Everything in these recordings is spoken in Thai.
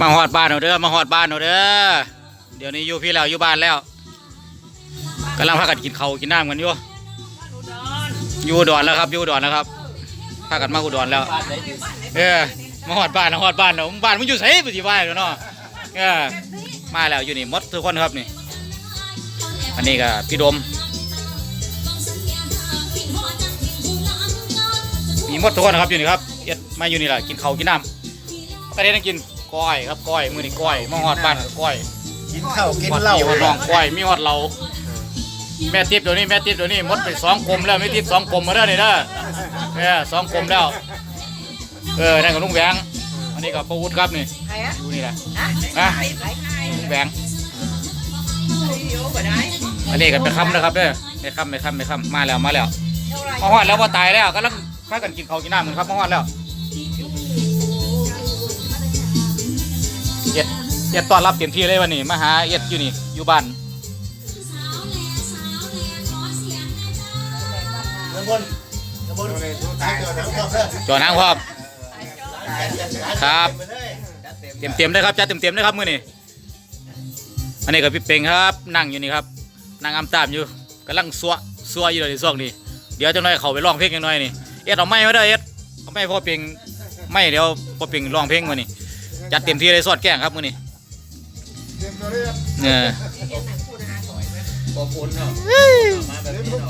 มาหอดบ้านเอาเด้อมาหอดบ้านเอาเด้อเดี๋ยวนี้อยู่พี่แล้วอยู่บ้านแล้วกำลังพากันกินเขากินน้ำกันอยู่อยู่ดอนแล้วครับอยู่ดอนแล้วครับพากันมาอุดรแล้ว เออมาหอดบ้านหอดบ้านเนาะบ้านมึงอยู่ไสปฏิบ้านเนาะเออมาแล้วอยู่นี่มดทุกคนครับนี่อันนี้ก็พี่ดมมีมดทุกคนครับอยู่นี่ครับเอ็ดมาอยู่นี่แหละกินเขากินน้ำประเด็นนั่งกิน ก้อยครับก้อยมือนี่ก้อยมาหอดบ้านก็ก้อยกินข้าวกินหอดเหล้าพี่หอดน้องก้อยมีหอดเราแม่ทิพย์เดี๋ยวนี้แม่ทิพย์เดี๋ยวนี้หมดไปสองกลมแล้วแม่ทิพย์สองกลมมาแล้วนี่เด้อเออสองกลมแล้ว เออนั่นก็ลุงแหวงอันนี้ก็ประวุฒิครับนี่ใครอะอยู่นี่แหละฮะนะใครใครใครลุงแหวงโยบ่ได้อันนี้ก็ไปค้ำนะครับเด้อไปค้ำไปค้ำไปค้ำมาแล้วมาแล้วเท่าไหร่มาหอดแล้วพอตายแล้วก็ลังพากันกินข้าวกินน้ำกันครับมาหอดแล้ว เอ็ดเอ็ดต้อนรับเต็มที่เลยวันนี้มาหาเอ็ดอยู่นี่อยู่บ้านน้ำบนน้ำบนตายตัวน้ำตัวจอดทางพร้อครับเต็มเต็มๆเลยครับจัดเต็มเต็มๆเลยครับมือนี้อันนี้กับพี่เป่งครับ นั่งอยู่นี่ครับนั่งอำตามอยู่กำลังซัวซัวอยู่เลยในช่วงนี้เดี๋ยวจังหน่อยเขาไปร้องเพลงจังหน่อยนี่เอ็ดเอาไม้มาเด้อเอ็ดเอาไม้พ่อเป่งไม่เดี๋ยวพ่อเป่งร้องเพลงมานี่ จัดเต็มที่เลยสอดแกล้งครับมื้อนี้เนี่ยขอบคุณเนาะมาแบบนี้เนา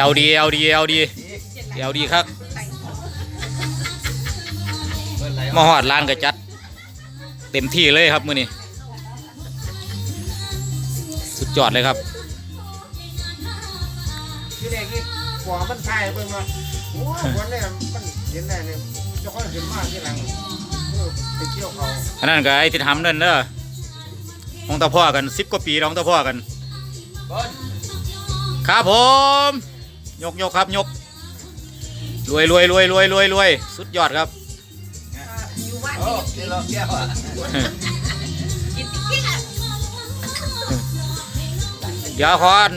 ะเอาดีเอาดีเอาดีเอาดีครับมาหอดร้านก็จัด เต็มที่เลยครับมื้อนี้สุดยอดเลยครับที่แรกนี่หัวมันตายเบิ่งว่าโอ้วันนี้มันเห็นได้เนี่ยจะค่อยขึ้นมาที่หลังเออ ไปเกี่ยวเขาอันนั้นก็ไอ้ที่ทำนั่นเด้อของตาพ่อกันสิบกว่าปีของตาพ่อกันครับผม ยกยกครับยกรวยรวยรวยรวยรวยรวยสุดยอดครับ อยู่บ้านโอ้ที่เราเกี่ยวอะกินกิ๊กอะเดี๋ยวขออัน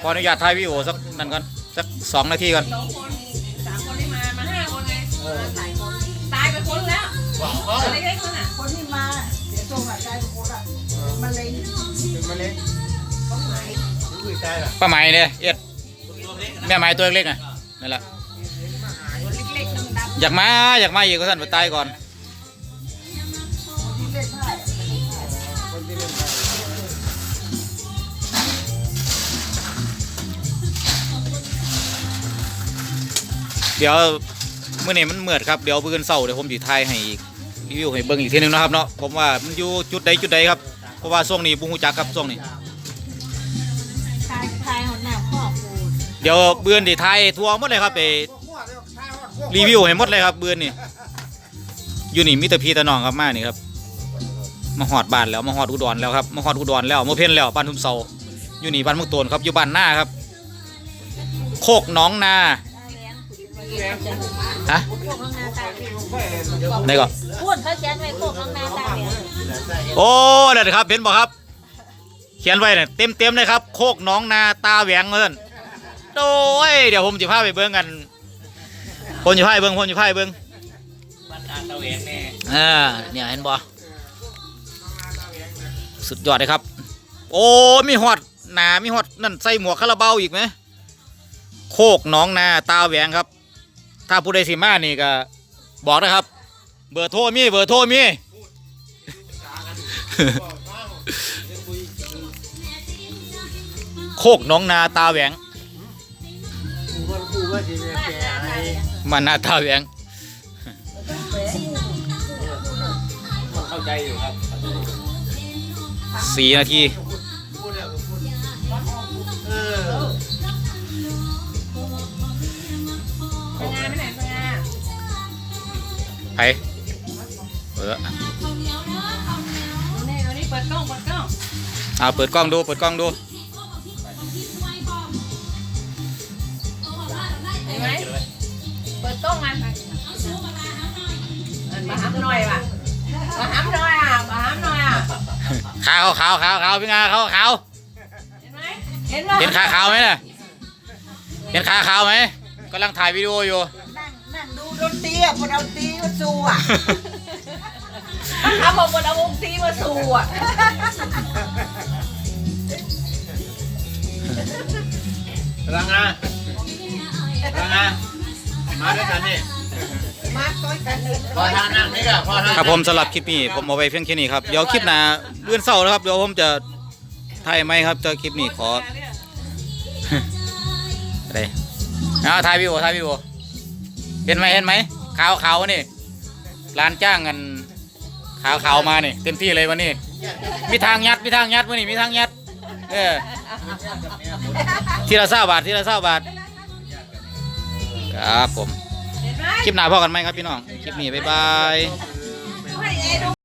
ขออนุญาตถ่ายวิดีโอสักนั่นก่อนสักสองนาทีก่อนสองคนสามคนได้มา มาห้าคนไงมาหลาย เป็นมะเร็งต้องไหนอุ้ยตายละป้าไหมเนี่ยเอ็ดแม่ไหมตัวเล็กๆน่ะนั่นแหละคนเล็กๆดำอยากมาอยากมาอีกก็สั่นไปตายก่อนที่เล่นไพ่คนที่เล่นเดี๋ยวมื่อนี้มันเมือดครับเดี๋ยวเพื่อนเศร้าเดี๋ยวผมจะถ่ายให้อีกรีวิวให้เบิ่งอีกทีหนึงนะครับเนาะผมว่ามันอยู่จุดใดจุดใดครับ เพราะว่าช่วงนี้บุ้งจักครับช่วงนี้ ทายทายหดหน้าพ่อกูเดี๋ยวเบือนดิถ่ายทัวร์หมดเลยครับไปรีวิวให้หมดเลยครับเบือนนี่อยู่นี่มิตรพีตะนองครับมานี่ครับมาหอดบ้านแล้วมาหอดอุดรแล้วครับมาหอดอุดรแล้วมาเพ่นแล้วบ้านทุ่มเสาอยู่นี่บ้านมุกโตนครับอยู่บ้านหน้าครับ โคกหน้องนา ฮะไหนก่อนพูดเขาเขียนไว้พวกน้องนาตาเลี้ยงโอ้นั่นครับเห็นบ่ครับ เขียนไว้เนี่ยเต็มเต็มเลยครับ โคกน้องนาตาแหวงเงินโอ้ยเดี๋ยวผมจะพาไปเบิ้งกันผมจะพาไปเบิ้งผมจะพาไปเบิ้งเอ่าเนี่ยเห็นบ่สุดยอดเลยครับ โอ้มีฮอดหนามีฮอดนั่นใส่หมวกคาราบาวอีกไหมโคกน้องนาตาแหวงครับ ถ้าผู้ใดสิมานี่ก็บอกนะครับ เบอร์โทรมีเบอร์โทรมีโคกน้องนาตาแหวงกูว่ากูว่าที่เนี่ยแกให้มันนาตาแหวงเข้าใจอยู่ครับสี่นาที ไปเออเอาเนี่ยเอานี่เปิดกล้องเปิดกล้องเอาเปิดกล้องดูเปิดกล้องดูเห็นไหมเปิดกล้องมามาหามหน่อยว่ะมาหามหน่อยอะมาหามหน่อยอะขาวขาวขาวขาวพี่งาขาวขาวเห็นไหมเห็นป่ะเห็นขาขาวไหมน่ะเห็นขาขาวไหมกำลังถ่ายวิดีโออยู่ ดูดนตรีอะคนเอาตีมาสู้อะทำบอกบนเอาวงตีมาสู่อะรังอารังอามาด้วยกันนี่มาต้อยกันเลยพอทานนั่งนี่ก็พอทานครับผมสำหรับคลิปนี้ผมเอาไว้เพียงแค่นี้ครับเดี๋ยวคลิปหน้าเลื่อนเศร้าแล้วครับเดี๋ยวผมจะถ่ายไหมครับแต่คลิปนี้ขออะไรเอาถ่ายวิวถ่ายวิว เห็นไหมเห็นไหมขาวขาวนี่ร้านจ้างกันขาวขาวมานี่เต็มที่เลยวันนี้ มีทางยัดมีทางยัดวันนี้มีทางยัด เออทีละเศร้าบาททีละเศร้าบาทครับผมคลิปหน้าพอกันไหมครับพี่น้องคลิปนี้บ๊ายบาย